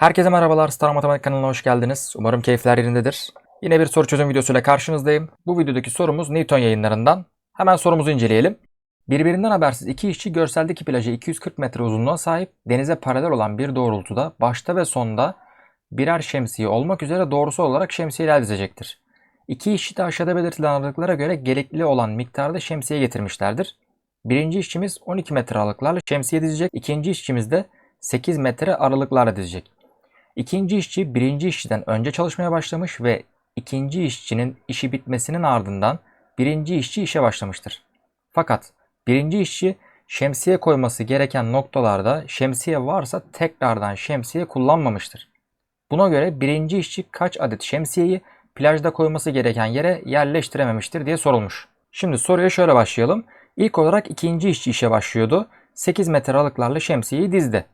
Herkese merhabalar. Star Matematik kanalına hoş geldiniz. Umarım keyifler yerindedir. Yine bir soru çözüm videosuyla karşınızdayım. Bu videodaki sorumuz Newton yayınlarından. Hemen sorumuzu inceleyelim. Birbirinden habersiz iki işçi görseldeki plaja 240 metre uzunluğa sahip denize paralel olan bir doğrultuda başta ve sonda birer şemsiye olmak üzere doğrusu olarak şemsiyeler dizecektir. İki işçi de aşağıda belirtilen aralıklara göre gerekli olan miktarda şemsiye getirmişlerdir. Birinci işçimiz 12 metre aralıklarla şemsiye dizecek. İkinci işçimiz de 8 metre aralıklarla dizecek. İkinci işçi birinci işçiden önce çalışmaya başlamış ve ikinci işçinin işi bitmesinin ardından birinci işçi işe başlamıştır. Fakat birinci işçi şemsiye koyması gereken noktalarda şemsiye varsa tekrardan şemsiye kullanmamıştır. Buna göre birinci işçi kaç adet şemsiyeyi plajda koyması gereken yere yerleştirememiştir diye sorulmuş. Şimdi soruya şöyle başlayalım. İlk olarak ikinci işçi işe başlıyordu. 8 metre aralıklarla şemsiyeyi dizdi.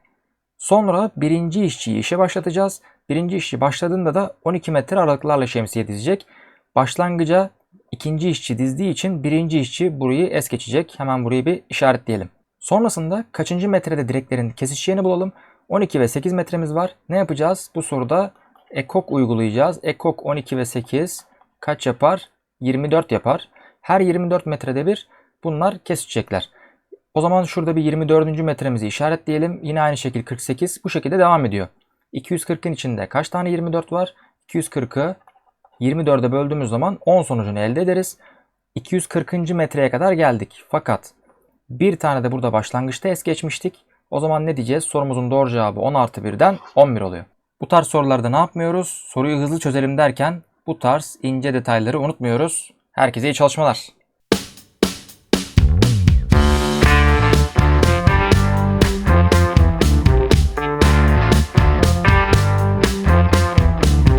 Sonra birinci işçiyi işe başlatacağız. Birinci işçi başladığında da 12 metre aralıklarla şemsiye dizecek. Başlangıca ikinci işçi dizdiği için birinci işçi burayı es geçecek. Hemen burayı bir işaretleyelim. Sonrasında kaçıncı metrede direklerin kesişeceğini bulalım. 12 ve 8 metremiz var. Ne yapacağız? Bu soruda ekok uygulayacağız. Ekok 12 ve 8 kaç yapar? 24 yapar. Her 24 metrede bir bunlar kesişecekler. O zaman şurada bir 24. metremizi işaretleyelim. Yine aynı şekil 48 bu şekilde devam ediyor. 240'ın içinde kaç tane 24 var? 240'ı 24'e böldüğümüz zaman 10 sonucunu elde ederiz. 240. metreye kadar geldik. Fakat bir tane de burada başlangıçta es geçmiştik. O zaman ne diyeceğiz? Sorumuzun doğru cevabı 10 artı 1'den 11 oluyor. Bu tarz sorularda ne yapmıyoruz? Soruyu hızlı çözelim derken bu tarz ince detayları unutmuyoruz. Herkese iyi çalışmalar.